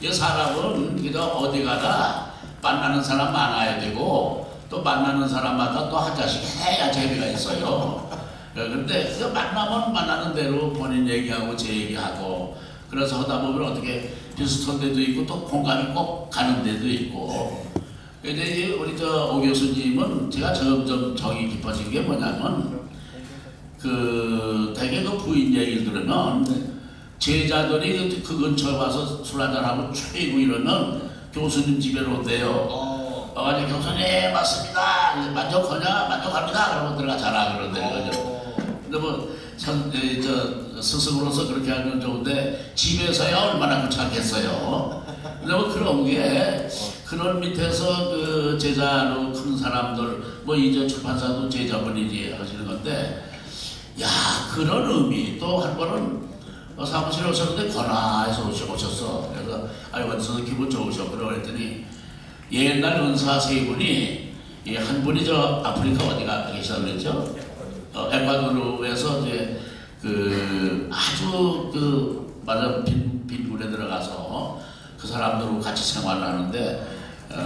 이 사람은 그저 어디 가나 만나는 사람 많아야 되고 또 만나는 사람마다 또한 잔씩 해야 재미가 있어요. 그런데 그 만나면 만나는 대로 본인 얘기하고 제 얘기하고 그래서 하다 보면 어떻게 비슷한 데도 있고 또 공감이 꼭 가는 데도 있고 근데 이 우리 저 오 교수님은 제가 점점 정이 깊어진 게 뭐냐면 그 대개 그 부인 얘기를 들으면 제자들이 그 근처에 와서 술 한잔하고 취고 이러면 교수님 집에로 온대요. 어. 어, 아니 교수님 맞습니다. 만족하냐? 만족합니다. 그러면 들어가 자라 그러는데. 어. 근데 뭐 선, 에, 저 스승으로서 그렇게 하면 좋은데 집에서야 얼마나 귀찮겠어요. 근데 뭐 그런 게 그런 밑에서 그 제자로 큰 사람들 뭐 이제 출판사도 제자분이지 하시는 건데 야 그런 의미 또 한 번은 어, 사무실에 오셨는데 권하에서 오셔- 오셨어. 그래서 아유 원수는 기분 좋으셔. 그러더니 옛날 은사 세 분이 이한 분이 저 아프리카 어디가 그랬죠? 어, 에콰도르에서 이제 그 아주 그 맞아 빈 빈굴에 들어가서 그 사람들하고 같이 생활하는데 어,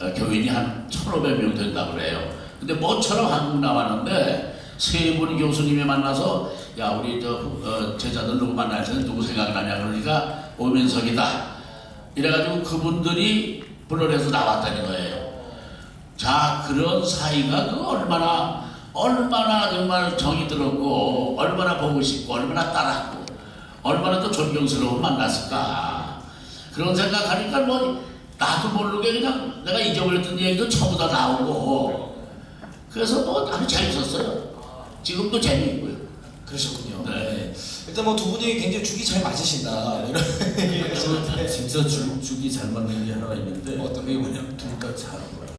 어, 교인이 한 1,500명 된다 그래요. 근데 모처럼 한국 나왔는데 세분 교수님이 만나서 야 우리 저 어, 제자들 누구 만날 때는 누구 생각나냐 그러니까 오면석이다. 이래가지고 그분들이 불러내서 나왔다는 거예요. 자 그런 사이가 그 얼마나 얼마나 정말 정이 들었고 얼마나 보고 싶고 얼마나 따랐고 얼마나 또 존경스러운 만났을까 그런 생각하니까 뭐 나도 모르게 그냥 내가 잊어버렸던 얘기도 다 나오고 그래서 뭐 아주 재밌었어요 지금도 재미있고요 그러셨군요. 네. 일단 뭐 두 분이 굉장히 죽이 잘 맞으신다. 뭐 이런 얘기를 하셨는데. 진짜 죽, 죽이 잘 맞는 게 하나 있는데 어떤 그게 뭐냐면 둘다 잘한 거야.